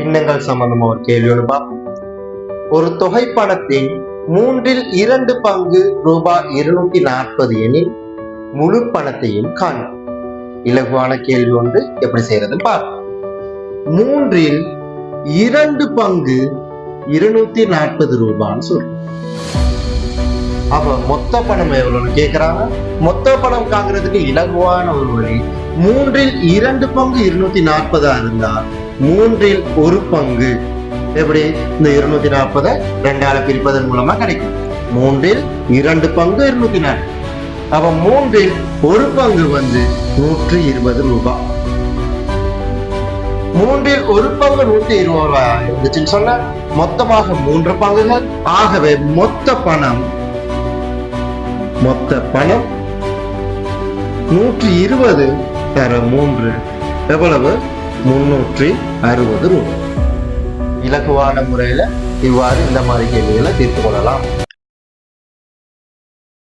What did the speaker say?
பின்னங்கள் சம்பந்தமா ஒரு கேள்வி ஒன்று பார்ப்போம் ஒரு தொகை பணத்தின் மூன்றில் இரண்டு பங்கு ரூபாய் இருநூத்தி நாற்பது எனில் முழு பணத்தையும் காணும் இலகுவான கேள்வி ஒன்று எப்படி செய்யறதுன்னு பார்ப்போம். மூன்றில் இரண்டு பங்கு இருநூத்தி நாற்பது ரூபான்னு சொல்றோம். அப்ப மொத்த பணம் எவ்வளவுன்னு கேக்குறாங்க? மொத்த பணம் காங்கிறதுக்கு இலகுவான ஒரு வழி மூன்றில் இரண்டு பங்கு இருநூத்தி நாற்பதா இருந்தா மூன்றில் ஒரு பங்கு. எப்படி? இந்த இருநூத்தி நாற்பதை ரெண்டால பிரிப்பதன் மூலமா கிடைக்கும். மூன்றில் இரண்டு பங்கு இருநூத்தி நாற்பது அப்ப மூன்றில் ஒரு பங்கு வந்து நூற்றி இருபது ரூபாய் மூன்றில் ஒரு பங்கு நூத்தி இருபது ரூபாய் இருந்துச்சுன்னு சொன்னா மொத்தமாக மூன்று பங்குகள். ஆகவே மொத்த பணம் மொத்த பணம் நூற்றி இருபது தர மூன்று. எவ்வளவு? முன்னூற்றி அறுபது ரூபாய். இலகுவான முறையில இவ்வாறு இந்த மாதிரி கேள்விகளை தீர்த்து கொள்ளலாம்.